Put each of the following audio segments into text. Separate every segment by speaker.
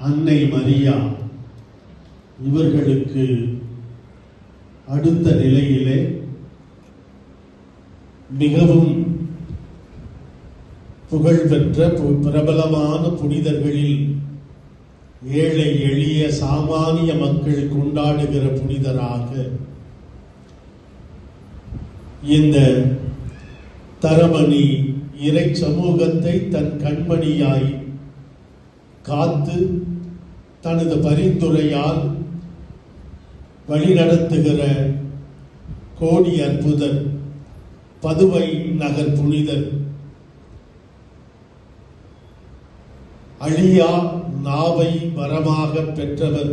Speaker 1: அன்னை மரியா இவர்களுக்கு அடுத்த நிலையிலே மிகவும் புகழ்பெற்ற பிரபலமான புனிதர்களில் ஏழை எளிய சாமானிய மக்கள் கொண்டாடுகிற புனிதராக இந்த தரமணி இறை சமூகத்தை தன் கண்மணியாய் காத்து தனது பரிந்துரையால் வழிநடத்துகிற கோடி அற்புதர் பதுவை நகர் புனிதர் அழியா நாவை வரமாக பெற்றவர்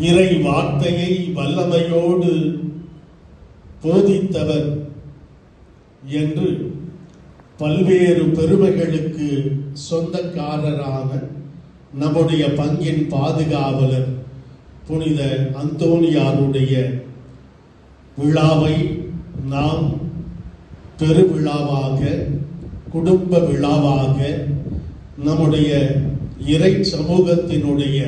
Speaker 1: இறை வார்த்தையை வல்லமையோடு போதித்தவர் என்று பல்வேறு பெருமைகளுக்கு சொந்தக்காரரான நம்முடைய பங்கின் பாதுகாவலர் புனித அந்தோனியாருடைய விழாவை நாம் பெருவிழாவாக குடும்ப விழாவாக நம்முடைய இறை சமூகத்தினுடைய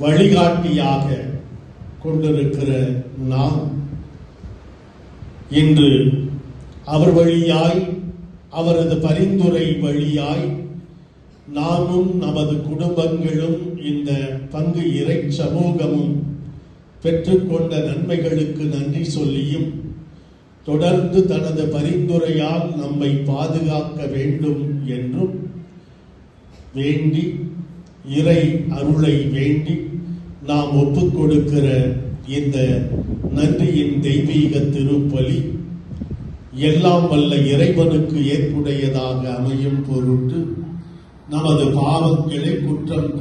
Speaker 1: வழிகாட்டியாக கொண்டிருக்கிற நாம் இன்று அவர் வழியாய் அவரது பரிந்துரை வழியாய் நாமும் நமது குடும்பங்களும் இந்த பங்கு இறை சமூகமும் பெற்றுக்கொண்ட நன்மைகளுக்கு நன்றி சொல்லியும் தொடர்ந்து தனது பரிந்துரையால் நம்மை பாதுகாக்க வேண்டும் என்றும் வேண்டி இறை அருளை வேண்டி நாம் ஒப்புக்கொடுக்கிற இந்த நன்றியின் தெய்வீக திருப்பலி எல்லாம் வல்ல இறைவனுக்கு ஏற்புடையதாக அமையும் பொருட்டு நமது பாவங்களை குற்றம்